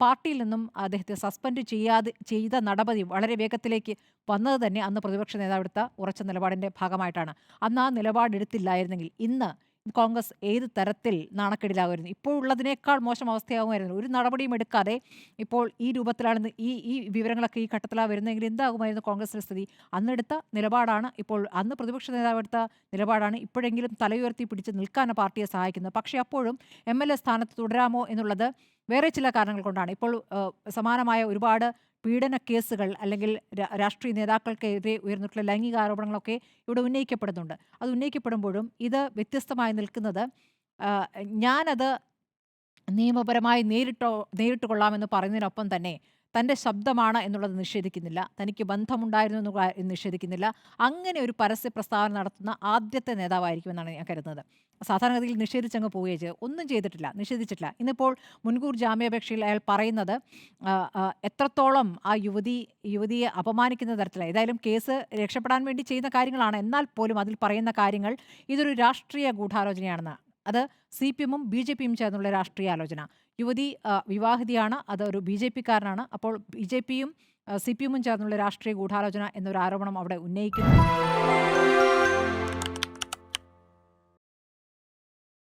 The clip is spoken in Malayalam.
പാർട്ടിയിൽ നിന്നും അദ്ദേഹത്തെ സസ്പെൻഡ് ചെയ്യാതെ ചെയ്ത നടപടി വളരെ വേഗത്തിലേക്ക് വന്നത് തന്നെ അന്ന് പ്രതിപക്ഷ നേതാവ് എടുത്ത ഉറച്ച നിലപാടിന്റെ ഭാഗമായിട്ടാണ്. അന്ന് ആ നിലപാടെടുത്തില്ലായിരുന്നെങ്കിൽ ഇന്ന് കോൺഗ്രസ് ഏത് തരത്തിൽ നാണക്കേടിലാകുമായിരുന്നു? ഇപ്പോഴുള്ളതിനേക്കാൾ മോശം അവസ്ഥയാകുമായിരുന്നു. ഒരു നടപടിയും എടുക്കാതെ ഇപ്പോൾ ഈ രൂപത്തിലാണ് ഈ ഈ വിവരങ്ങളൊക്കെ ഈ ഘട്ടത്തിലാണ് വരുന്നതെങ്കിൽ എന്താകുമായിരുന്നു കോൺഗ്രസിന്റെ സ്ഥിതി? അന്നെടുത്ത നിലപാടാണ് ഇപ്പോൾ അന്ന് പ്രതിപക്ഷ നേതാവ് എടുത്ത നിലപാടാണ് ഇപ്പോഴെങ്കിലും തലയുയർത്തി പിടിച്ച് നിൽക്കാൻ പാർട്ടിയെ സഹായിക്കുന്നത്. പക്ഷേ അപ്പോഴും എം എൽ എ സ്ഥാനത്ത് തുടരാമോ എന്നുള്ളത് വേറെ ചില കാരണങ്ങൾ കൊണ്ടാണ്. ഇപ്പോൾ സമാനമായ ഒരുപാട് പീഡന കേസുകൾ അല്ലെങ്കിൽ രാഷ്ട്രീയ നേതാക്കൾക്കെതിരെ ഉയർന്നിട്ടുള്ള ലൈംഗിക ആരോപണങ്ങളൊക്കെ ഇവിടെ ഉന്നയിക്കപ്പെടുന്നുണ്ട്. അത് ഉന്നയിക്കപ്പെടുമ്പോഴും ഇത് വ്യത്യസ്തമായി നിൽക്കുന്നത് ഞാനത് നിയമപരമായി നേരിട്ടോ നേരിട്ട് കൊള്ളാമെന്ന് പറയുന്നതിനൊപ്പം തന്നെ തന്റെ ശബ്ദമാണ് എന്നുള്ളത് നിഷേധിക്കുന്നില്ല. തനിക്ക് ബന്ധമുണ്ടായിരുന്നു എന്ന് നിഷേധിക്കുന്നില്ല. അങ്ങനെ ഒരു പരസ്യ പ്രസ്താവന നടത്തുന്ന ആദ്യത്തെ നേതാവായിരിക്കുമെന്നാണ് ഞാൻ കരുതുന്നത്. സാധാരണഗതിയിൽ നിഷേധിച്ചങ്ങ് പോവുകയും ചെയ്തു. ഒന്നും ചെയ്തിട്ടില്ല നിഷേധിച്ചിട്ടില്ല. ഇന്നിപ്പോൾ മുൻകൂർ ജാമ്യാപേക്ഷയിൽ അയാൾ പറയുന്നത് എത്രത്തോളം ആ യുവതി യുവതിയെ അപമാനിക്കുന്ന തരത്തിലാണ് ഏതായാലും കേസ് രക്ഷപ്പെടാൻ വേണ്ടി ചെയ്യുന്ന കാര്യങ്ങളാണ്. എന്നാൽ പോലും അതിൽ പറയുന്ന കാര്യങ്ങൾ ഇതൊരു രാഷ്ട്രീയ ഗൂഢാലോചനയാണെന്ന് അത് സി പി എമ്മും ബി ജെ പിയും ചേർന്നുള്ള രാഷ്ട്രീയ ആലോചന. യുവതി വിവാഹിതയാണ് അത് ഒരു ബി ജെ പിക്കാരനാണ്. അപ്പോൾ ബി ജെ പിയും സി പി എമ്മും ചേർന്നുള്ള രാഷ്ട്രീയ ഗൂഢാലോചന എന്നൊരു ആരോപണം അവിടെ ഉന്നയിക്കുന്നു.